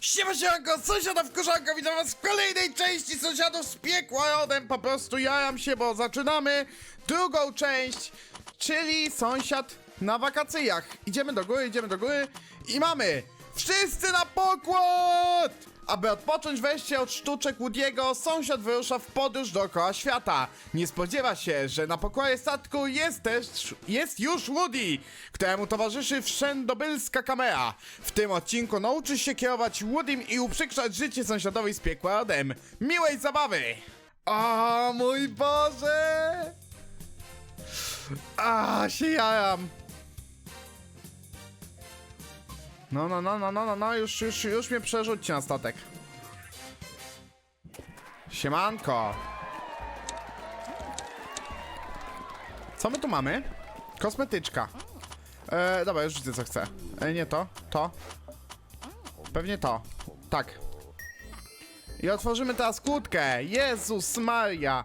Siema, siemanko, sąsiadów koszanka, witam was w kolejnej części Sąsiadów z piekła rodem. Po prostu jaram się, bo zaczynamy drugą część, czyli sąsiad na wakacjach. Idziemy do góry, idziemy do góry i mamy wszyscy na pokład! Aby odpocząć wreszcie od sztuczek Woody'ego, sąsiad wyrusza w podróż dookoła świata. Nie spodziewa się, że na pokładzie statku jest też, jest już Woody, któremu towarzyszy wszędobylska kamera. W tym odcinku nauczy się kierować Woodym i uprzykrzać życie sąsiadowi z piekła rodem. Miłej zabawy! O mój Boże! A się jaram! No, no, no, no, no, no, no, już, już, już mnie przerzućcie na statek. Siemanko. Co my tu mamy? Kosmetyczka. E, dobra, już widzę co chcę. E, nie to, to. Pewnie to. Tak. I otworzymy teraz kłódkę. Jezus Maria.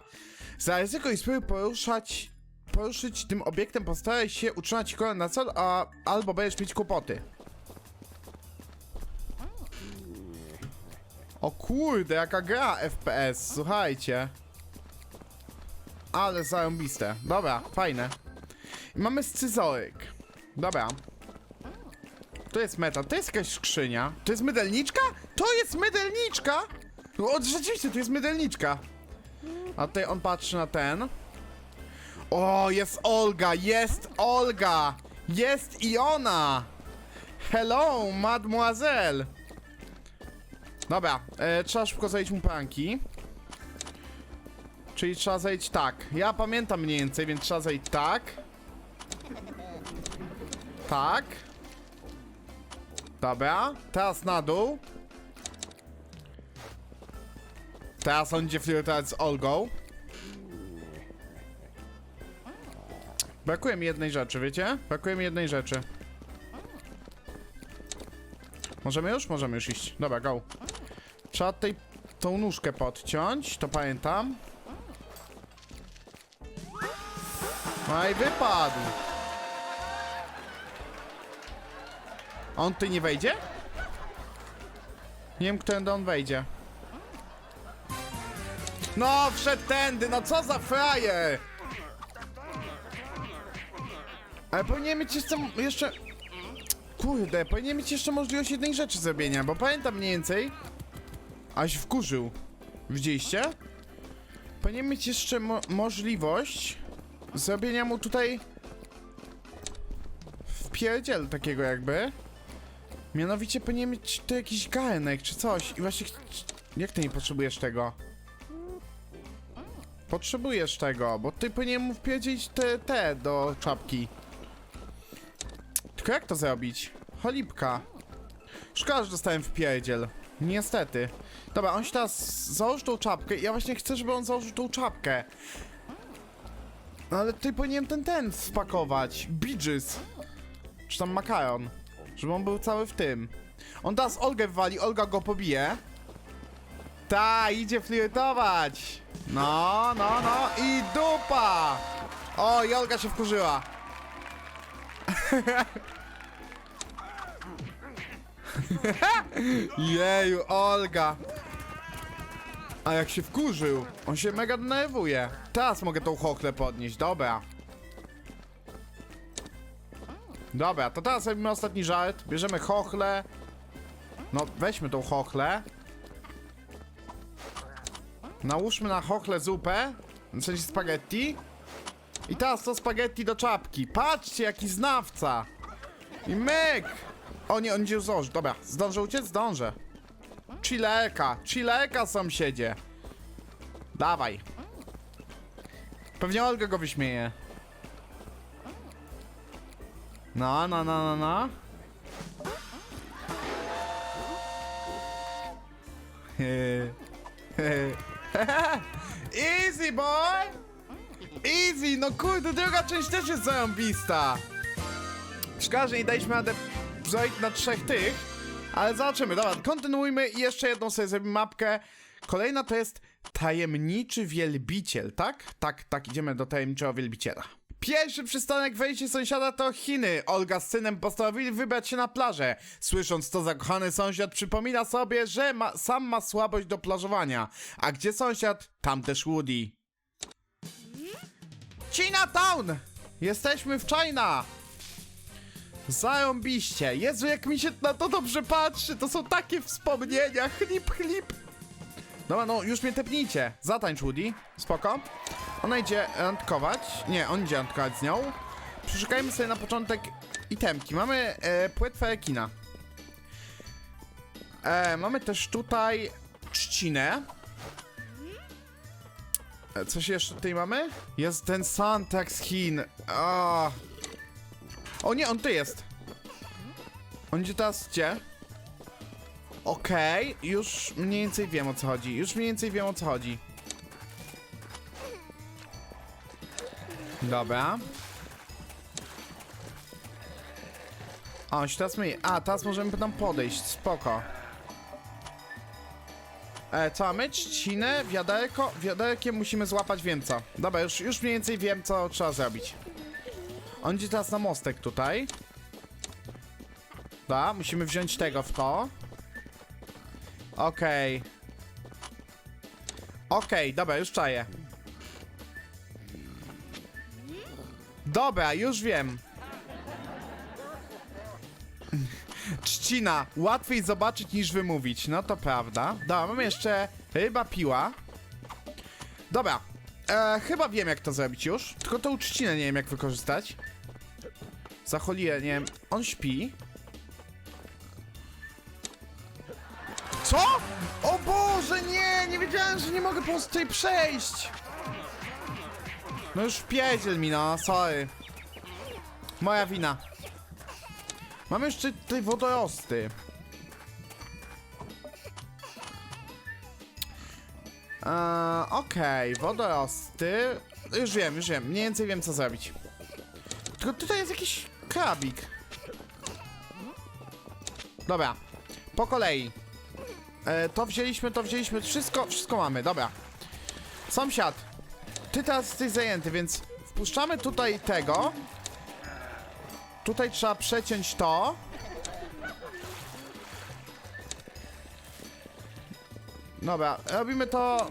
Zaryzykuj spróbuj poruszać, poruszyć tym obiektem, postaraj się utrzymać kolor na cel, a, albo będziesz mieć kłopoty. O kurde, jaka gra FPS, słuchajcie. Ale zarąbiste. Dobra, fajne. Mamy scyzoryk. Dobra. To jest meta, to jest jakaś skrzynia. To jest mydelniczka? To jest mydelniczka! O, rzeczywiście, to jest mydelniczka. A tutaj on patrzy na ten. O, jest Olga, jest Olga! Jest i ona! Hello, mademoiselle! Dobra, e, trzeba szybko zejść mu pranki. Czyli trzeba zejść tak. Ja pamiętam mniej więcej, więc trzeba zejść tak. Tak. Dobra, teraz na dół. Teraz on idzie flirtować z Olgą. Brakuje mi jednej rzeczy, wiecie? Brakuje mi jednej rzeczy. Możemy już? Możemy już iść. Dobra, go. Trzeba tej, tą nóżkę podciąć, to pamiętam. No i wypadł. On ty nie wejdzie? Nie wiem, którędy on wejdzie. No, wszedł tędy, no co za frajer! Ale powinien mieć jeszcze... jeszcze... Kurde, powinien mieć jeszcze możliwość jednej rzeczy zrobienia, bo pamiętam mniej więcej... Aś wkurzył. Widzieliście? Powinien mieć jeszcze mo możliwość zrobienia mu tutaj wpierdziel takiego jakby. Mianowicie powinien mieć tu jakiś garnek czy coś i właśnie jak ty nie potrzebujesz tego? Potrzebujesz tego, bo ty powinien mu wpierdzieć te, te do czapki. Tylko jak to zrobić? Cholipka. Szkoda, że dostałem wpierdziel. Niestety. Dobra, on się teraz założy tą czapkę ja właśnie chcę, żeby on założył tą czapkę. No ale tutaj powinienem ten ten spakować. Bidges. Czy tam makaron. Żeby on był cały w tym. On teraz Olgę wywali, Olga go pobije. Ta, idzie flirtować. No, no, no i dupa. O, i Olga się wkurzyła. Jeju, Olga. A jak się wkurzył, on się mega denerwuje. Teraz mogę tą chochlę podnieść, dobra. Dobra, to teraz robimy ostatni żart. Bierzemy chochlę. No, weźmy tą chochlę. Nałóżmy na chochlę zupę. W sensie spaghetti. I teraz to spaghetti do czapki. Patrzcie, jaki znawca. I myk! O nie, on już zdąży. Dobra, zdążę uciec? Zdążę. Chileka, chileka sąsiedzie. Dawaj. Pewnie Olga go wyśmieje. No, no, no, no, no. Easy boy! Easy, no kurde, druga część też jest zarąbista. Szkoda, że nie daliśmy zrobić na trzech tych, ale zobaczymy. Dobra, kontynuujmy i jeszcze jedną sobie zrobimy mapkę. Kolejna to jest tajemniczy wielbiciel, tak? Tak, tak, idziemy do tajemniczego wielbiciela. Pierwszy przystanek wejście sąsiada to Chiny. Olga z synem postanowili wybrać się na plażę. Słysząc to, zakochany sąsiad przypomina sobie, że ma, sam ma słabość do plażowania. A gdzie sąsiad, tam też Woody. Chinatown! Jesteśmy w China! Zarąbiście. Jezu, jak mi się na to dobrze patrzy. To są takie wspomnienia. Chlip, chlip. Dobra, no już mnie tepnijcie. Zatańcz Woody. Spoko. Ona idzie randkować. Nie, on idzie randkować z nią. Przeszukajmy sobie na początek itemki. Mamy e, płetwę rekina. E, mamy też tutaj trzcinę. E, coś jeszcze tutaj mamy? Jest ten Santak z Chin. O. o nie, on tu jest. On idzie teraz gdzie? Okej, już mniej więcej wiem o co chodzi. Już mniej więcej wiem o co chodzi. Dobra. O, się teraz my. A, teraz możemy tam podejść. Spoko. E, co mamy? Trzcinę, wiaderko. Wiaderkiem musimy złapać wiem co. Dobra, już, już mniej więcej wiem co trzeba zrobić. On idzie teraz na mostek tutaj. Da, musimy wziąć tego w to. Okej. Okej, dobra, już czaję. Dobra, już wiem. Trzcina. Łatwiej zobaczyć niż wymówić. No to prawda. Dobra, mamy jeszcze ryba piła. Dobra. E, chyba wiem jak to zrobić już. Tylko tą trzcinę nie wiem jak wykorzystać. Zacholię, nie wiem. On śpi. Co? O Boże, nie! Nie wiedziałem, że nie mogę po prostu tutaj przejść. No już wpierdziel mi, no, sorry. Moja wina. Mamy jeszcze tutaj wodorosty. Eee, Okej, wodorosty. Już wiem, już wiem. Mniej więcej wiem, co zrobić. Tylko tutaj jest jakiś krabik. Dobra, po kolei. E, to wzięliśmy, to wzięliśmy, wszystko, wszystko mamy, dobra. Sąsiad, ty teraz jesteś zajęty, więc wpuszczamy tutaj tego. Tutaj trzeba przeciąć to. Dobra, robimy to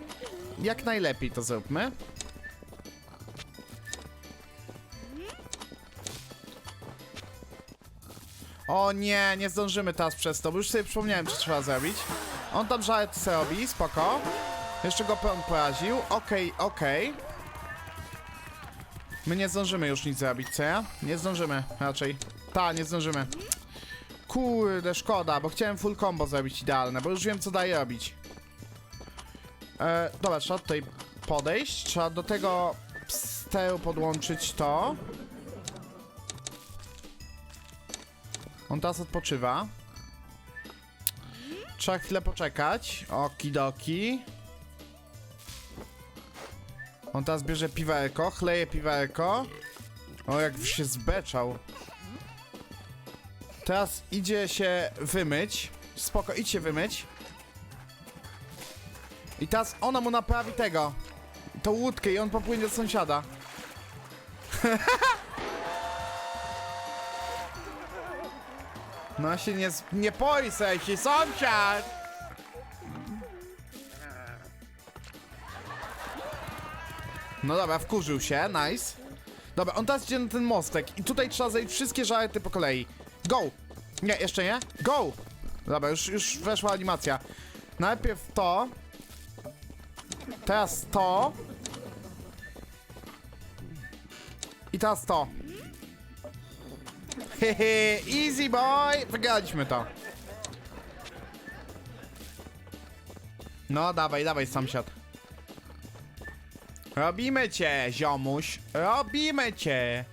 jak najlepiej to zróbmy. O nie, nie zdążymy teraz przez to, bo już sobie przypomniałem, co trzeba zrobić. On tam żart se robi, spoko. Jeszcze go prąd poraził. Okej, okej. My nie zdążymy już nic zrobić, co ja? Nie zdążymy raczej. Ta, nie zdążymy. Kurde, szkoda, bo chciałem full combo zrobić idealne, bo już wiem, co daje robić. E, dobra, trzeba tutaj podejść. Trzeba do tego steru podłączyć to. On teraz odpoczywa. Trzeba chwilę poczekać. Okidoki. On teraz bierze piwerko, chleje piwerko. O, jak się zbeczał. Teraz idzie się wymyć. Spoko, idź się wymyć. I teraz ona mu naprawi tego. Tą łódkę i on popłynie do sąsiada. No się nie, nie pojsaj się, sąsiad! No dobra, wkurzył się, nice. Dobra, on teraz idzie na ten mostek i tutaj trzeba zejść wszystkie żarty po kolei. Go! Nie, jeszcze nie? Go! Dobra, już, już weszła animacja. Najpierw to. Teraz to. I teraz to. Hehe, easy boy! Wygraliśmy to. No, dawaj, dawaj, sąsiad. Robimy cię, ziomuś. Robimy cię.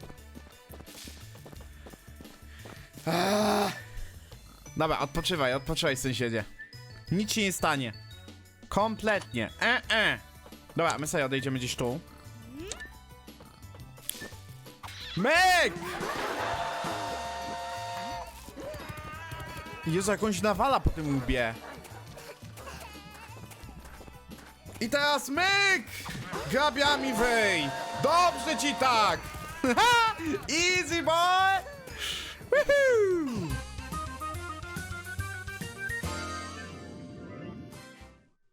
Dobra, odpoczywaj, odpoczywaj, sąsiedzie. Nic ci nie stanie. Kompletnie. E, e. Dobra, my sobie odejdziemy gdzieś tu. Myk! Jezu, jakąś nawala po tym łbie. I teraz myk! Grabiami wyj! Dobrze ci tak! Easy boy!